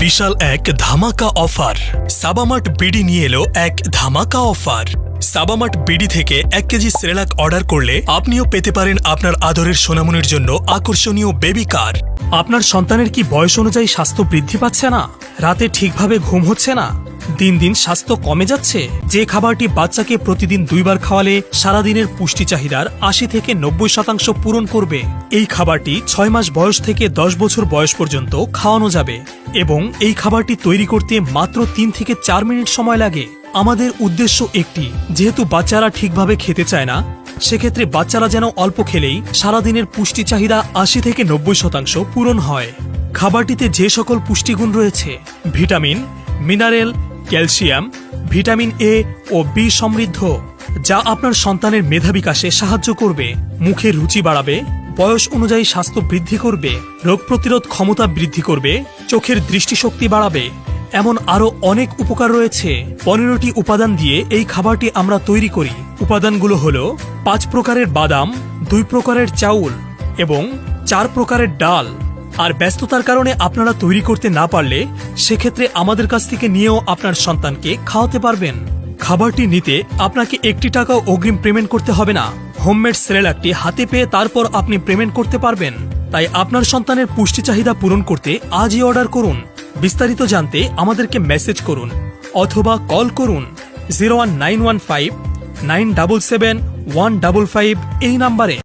বিশাল এক ধামাকা offer. সাবামাট BD নিয়ে এলো এক ধামাকা অফার। সাবামাট বিডি থেকে এক কেজি সেরেলাক অর্ডার করলে আপনিও পেতে পারেন আপনার আদরের সোনামনির জন্য আকর্ষণীয় বেবি কার। আপনার সন্তানের কি বয়স অনুযায়ী স্বাস্থ্য বৃদ্ধি পাচ্ছে না? রাতে ঠিকভাবে ঘুম হচ্ছে না? দিন দিন স্বাস্থ্য কমে যাচ্ছে। যে খাবারটি বাচ্চাকে প্রতিদিন দুইবার খাওয়ালে সারাদিনের পুষ্টি চাহিদার আশি থেকে নব্বই শতাংশ পূরণ করবে। এই খাবারটি ছয় মাস বয়স থেকে দশ বছর বয়স পর্যন্ত খাওয়ানো যাবে এবং এই খাবারটি তৈরি করতে মাত্র তিন থেকে চার মিনিট সময় লাগে। আমাদের উদ্দেশ্য একটি, যেহেতু বাচ্চারা ঠিকভাবে খেতে চায় না, সেক্ষেত্রে বাচ্চারা যেন অল্প খেলেই সারাদিনের পুষ্টি চাহিদা আশি থেকে নব্বই শতাংশ পূরণ হয়। খাবারটিতে যে সকল পুষ্টিগুণ রয়েছে, vitamin, mineral calcium, vitamin A O B সমৃদ্ধ, যা আপনার সন্তানের মেধা বিকাশে সাহায্য করবে, মুখে রুচি বাড়াবে, বয়স অনুযায়ী স্বাস্থ্য বৃদ্ধি করবে, রোগ প্রতিরোধ ক্ষমতা বৃদ্ধি করবে, চোখের দৃষ্টিশক্তি বাড়াবে, এমন আরও অনেক উপকার রয়েছে। পনেরোটি উপাদান দিয়ে এই খাবারটি আমরা তৈরি করি। উপাদানগুলো হল পাঁচ প্রকারের বাদাম, দুই প্রকারের চাউল এবং চার প্রকারের ডাল। আর ব্যস্ততার কারণে আপনারা তৈরি করতে না পারলে সেক্ষেত্রে আমাদের কাছ থেকে নিয়েও আপনার সন্তানকে খাওয়াতে পারবেন। খাবারটি নিতে আপনাকে একটি টাকাও অগ্রিম পেমেন্ট করতে হবে না। হোমমেড সেরেলাকটি হাতে পেয়ে তারপর আপনি পেমেন্ট করতে পারবেন। তাই আপনার সন্তানের পুষ্টি চাহিদা পূরণ করতে আজই অর্ডার করুন। বিস্তারিত জানতে আমাদেরকে মেসেজ করুন অথবা কল করুন zero one nine one five nine double seven one double five এই নাম্বারে।